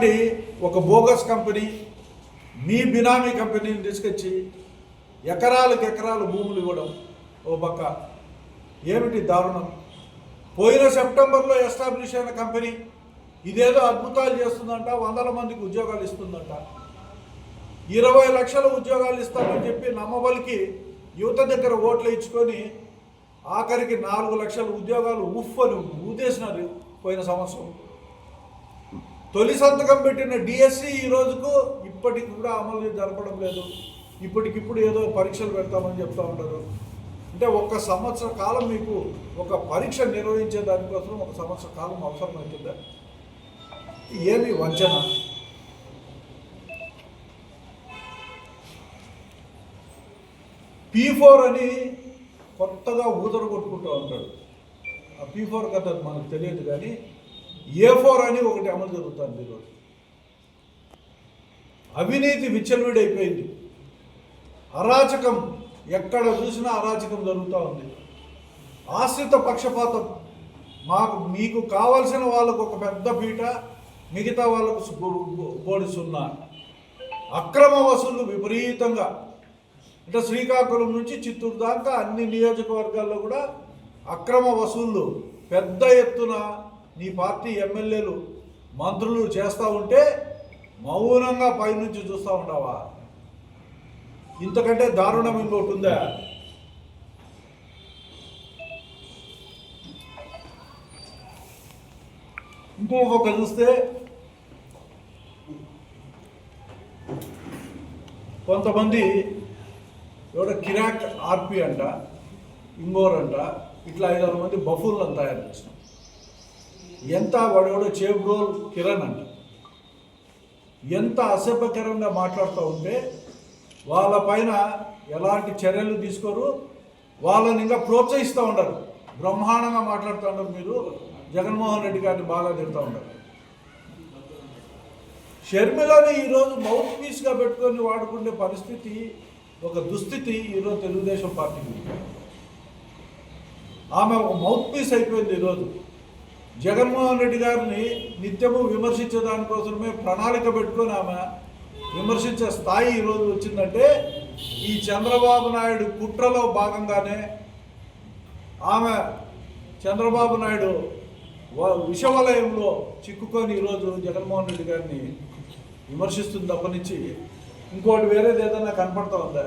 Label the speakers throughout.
Speaker 1: ఇలాంటి ఒక bogus company మీ బినామీ కంపెనీని తీసుకొచ్చి ఎకరాలకు ఎకరాలు భూములు ఇవ్వడం ఓ పక్క. ఏమిటి దారుణం? పోయిన సెప్టెంబర్లో ఎస్టాబ్లిష్ అయిన కంపెనీ ఇదేదో అద్భుతాలు చేస్తుందంట వందల మందికి ఉద్యోగాలు ఇస్తుందంట. ఇరవై లక్షల ఉద్యోగాలు ఇస్తామని చెప్పి నమ్మబలికి యువత దగ్గర ఓట్లు ఇచ్చుకొని ఆఖరికి నాలుగు లక్షల ఉద్యోగాలు ఉఫ్ అని ఊదేసినారు పోయిన సంవత్సరం. తొలి సంతకం పెట్టిన డిఎస్సి ఈ రోజుకు ఇప్పటికి కూడా అమలు జరపడం లేదు. ఇప్పటికిప్పుడు ఏదో పరీక్షలు పెడతామని చెప్తా ఉంటారు. అంటే ఒక సంవత్సర కాలం మీకు ఒక పరీక్ష నిర్వహించే దానికోసం ఒక సంవత్సర కాలం అవసరం అవుతుందా? ఏమి వంచన? పీ ఫోర్ అని కొత్తగా ఊదరు కొట్టుకుంటూ ఉంటాడు. ఆ పీ ఫోర్ కథ మనకు తెలియదు కానీ ఏ ఫోర్ అని ఒకటి అమలు జరుగుతుంది ఈరోజు. అవినీతి విచ్చలవిడైపోయింది. అరాచకం ఎక్కడ చూసినా అరాచకం జరుగుతూ ఉంది. ఆశ్రిత పక్షపాతం. మాకు మీకు కావలసిన వాళ్ళకు ఒక పెద్ద పీట మిగతా వాళ్ళకు సు- సున్నా. అక్రమ వసూళ్ళు విపరీతంగా. అంటే శ్రీకాకుళం నుంచి చిత్తూరు దాకా అన్ని నియోజకవర్గాల్లో కూడా అక్రమ వసూళ్ళు పెద్ద ఎత్తున నీ పార్టీ ఎమ్మెల్యేలు మంత్రులు చేస్తూ ఉంటే మౌనంగా పైనుంచి చూస్తూ ఉండవా? ఇంతకంటే దారుణం ఇంకోటి ఉందా? ఇంకొక చూస్తే కొంతమంది ఎవడ కిరాక్ ఆర్పి అంట ఇంగోరంట ఇట్లా ఐదారు మంది బఫూన్లను తయారు చేసినాం ఎంత వాడేవాడో చేబ్రోల్ కిరణ్ అంట. ఎంత అసభ్యకరంగా మాట్లాడుతూ ఉంటే వాళ్ళపైన ఎలాంటి చర్యలు తీసుకోరు వాళ్ళని ఇంకా ప్రోత్సహిస్తూ ఉండరు. బ్రహ్మాండంగా మాట్లాడుతూ ఉండరు మీరు. జగన్మోహన్ రెడ్డి గారిని బాగా తిడుతూ ఉండరు. షర్మిలని ఈరోజు మౌత్ పీస్గా పెట్టుకొని వాడుకునే పరిస్థితి ఒక దుస్థితి ఈరోజు తెలుగుదేశం పార్టీకి. ఆమె ఒక మౌత్ పీస్ అయిపోయింది ఈరోజు. జగన్మోహన్ రెడ్డి గారిని నిత్యము విమర్శించే దానికోసమే ప్రణాళిక పెట్టుకొని ఆమె విమర్శించే స్థాయి ఈరోజు వచ్చిందంటే ఈ చంద్రబాబు నాయుడు కుట్రలో భాగంగానే ఆమె చంద్రబాబు నాయుడు విషవలయంలో చిక్కుకొని ఈరోజు జగన్మోహన్ రెడ్డి గారిని విమర్శిస్తుంది తప్పనిచ్చి ఇంకోటి వేరేది ఏదైనా కనపడతా ఉందా?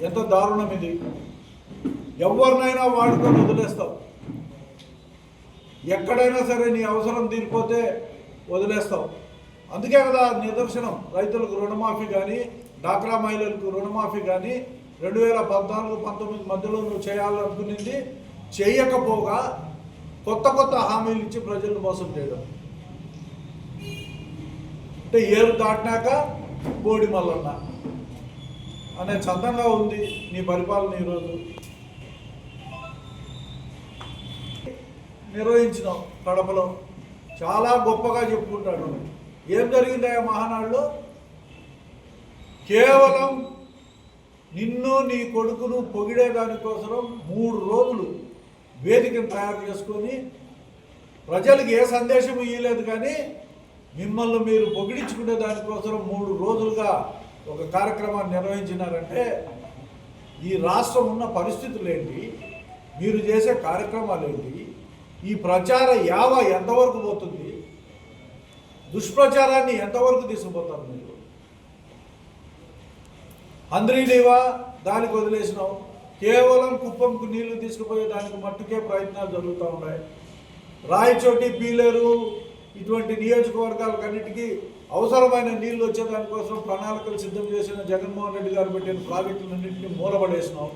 Speaker 1: ఎంత దారుణం ఇది. ఎవరినైనా వాడుకొని వదిలేస్తావు ఎక్కడైనా సరే నీ అవసరం తీరిపోతే వదిలేస్తావు. అందుకే కదా నిదర్శనం రైతులకు రుణమాఫీ కానీ డాక్రా మహిళలకు రుణమాఫీ కానీ రెండు వేల పద్నాలుగు పంతొమ్మిది మధ్యలో నువ్వు చేయాలనుకునింది చేయకపోగా కొత్త కొత్త హామీలు ఇచ్చి ప్రజలను మోసం చేయడం. అంటే ఏరు దాటినాక బోడి మల్లన్న. అనే చందంగా ఉంది నీ పరిపాలన ఈరోజు. నిర్వహించినాం కడపలో చాలా గొప్పగా చెప్పుకుంటాడు. ఏం జరిగింది మహానాడులో? కేవలం నిన్ను నీ కొడుకును పొగిడే దానికోసం మూడు రోజులు వేదికను తయారు చేసుకొని ప్రజలకు ఏ సందేశం ఇవ్వలేదు కానీ మిమ్మల్ని మీరు పొగిడించుకునే దానికోసం మూడు రోజులుగా ఒక కార్యక్రమాన్ని నిర్వహించినారంటే ఈ రాష్ట్రం ఉన్న పరిస్థితులు ఏంటి? మీరు చేసే కార్యక్రమాలు ఏంటి? ఈ ప్రచార యావ ఎంతవరకు పోతుంది? దుష్ప్రచారాన్ని ఎంతవరకు తీసుకుపోతారు మీరు? అంద్రీలేవా దానికి వదిలేసినాం. కేవలం కుప్పంకు నీళ్ళు తీసుకుపోయే దానికి మట్టుకే ప్రయత్నాలు జరుగుతూ ఉన్నాయి. రాయచోటి పీలేరు ఇటువంటి నియోజకవర్గాలకన్నిటికీ అవసరమైన నీళ్ళు వచ్చే దానికోసం ప్రణాళికలు సిద్ధం చేసిన జగన్మోహన్ రెడ్డి గారు పెట్టిన ప్రాజెక్టులన్నింటినీ మూలపడేసినాం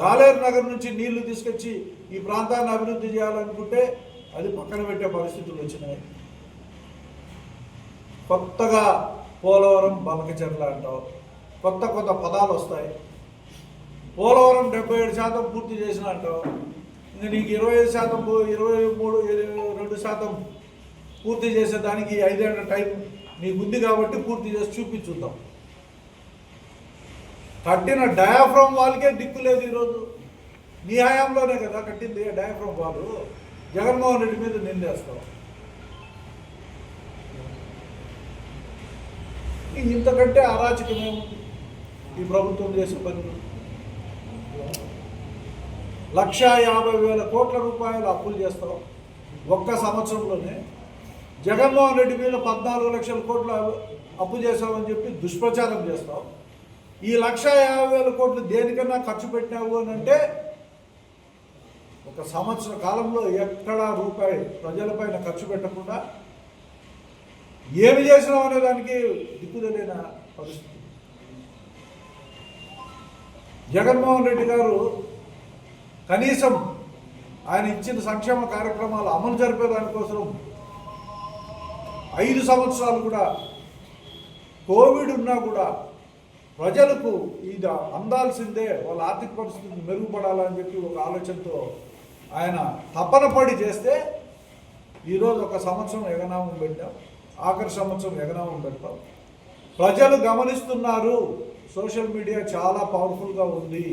Speaker 1: గాలేరు నగర్ నుంచి నీళ్ళు తీసుకొచ్చి ఈ ప్రాంతాన్ని అభివృద్ధి చేయాలనుకుంటే అది పక్కన పెట్టే పరిస్థితులు వచ్చినాయి. కొత్తగా పోలవరం బలకచెర్ల అంటావు. కొత్త కొత్త పదాలు వస్తాయి. పోలవరం డెబ్బై ఏడు శాతం పూర్తి చేసిన అంటావు. ఇంకా నీకు ఇరవై ఐదు శాతం ఇరవై మూడు ఇరవై రెండు శాతం పూర్తి చేసేదానికి ఈ ఐదేళ్ళ టైం నీకు ఉంది కాబట్టి పూర్తి చేసి చూపించుద్దాం. కట్టిన డయాఫ్రమ్ వాళ్ళకే దిక్కు లేదు ఈరోజు. నీ హయాంలోనే కదా కట్టింది డయాఫ్రమ్ వాళ్ళు జగన్మోహన్ రెడ్డి మీద నిందేస్తావు ఇంతకంటే అరాచకమేముంది ఈ ప్రభుత్వం చేసే పనులు? లక్ష యాభై వేల కోట్ల రూపాయలు అప్పులు చేస్తాం ఒక్క సంవత్సరంలోనే. జగన్మోహన్ రెడ్డి మీద పద్నాలుగు లక్షల కోట్ల అప్పు చేశామని చెప్పి దుష్ప్రచారం చేస్తాం. ఈ లక్ష యాభై వేల కోట్లు దేనికన్నా ఖర్చు పెట్టినావు అని అంటే ఒక సంవత్సర కాలంలో ఎక్కడా రూపాయి ప్రజలపైన ఖర్చు పెట్టకుండా ఏమి చేసినాం అనే దానికి దిక్కుదలేన పరిస్థితి. జగన్మోహన్ రెడ్డి గారు కనీసం ఆయన ఇచ్చిన సంక్షేమ కార్యక్రమాలు అమలు జరిపే దానికోసం ఐదు సంవత్సరాలు కూడా కోవిడ్ ఉన్నా కూడా ప్రజలకు ఇది అందాల్సిందే వాళ్ళ ఆర్థిక పరిస్థితి మెరుగుపడాలని చెప్పి ఒక ఆలోచనతో ఆయన తపన పడి చేస్తే ఈరోజు ఒక సంవత్సరం ఎగనామం పెట్టాం ఆఖరి సంవత్సరం ఎగనామం పెడతాం. ప్రజలు గమనిస్తున్నారు సోషల్ మీడియా చాలా పవర్ఫుల్గా ఉంది.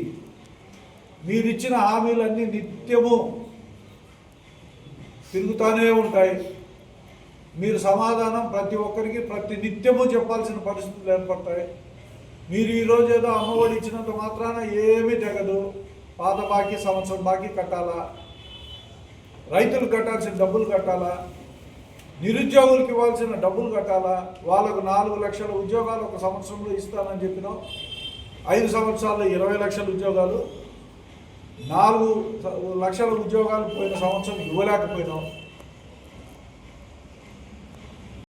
Speaker 1: మీరిచ్చిన హామీలన్నీ నిత్యము తిరుగుతూనే ఉంటాయి. మీరు సమాధానం ప్రతి ఒక్కరికి ప్రతి నిత్యము చెప్పాల్సిన పరిస్థితులు ఏర్పడతాయి. మీరు ఈరోజు ఏదో అమ్మఒడి ఇచ్చినంత మాత్రాన ఏమీ తెగదు. పాత బాకీ సంవత్సరం బాకీ కట్టాలా? రైతులు కట్టాల్సిన డబ్బులు కట్టాలా? నిరుద్యోగులకు ఇవ్వాల్సిన డబ్బులు కట్టాలా? వాళ్ళకు నాలుగు లక్షల ఉద్యోగాలు ఒక సంవత్సరంలో ఇస్తానని చెప్పినాం. ఐదు సంవత్సరాల్లో ఇరవై లక్షల ఉద్యోగాలు. నాలుగు లక్షల ఉద్యోగాలు పోయిన సంవత్సరం ఇవ్వలేకపోయినాం.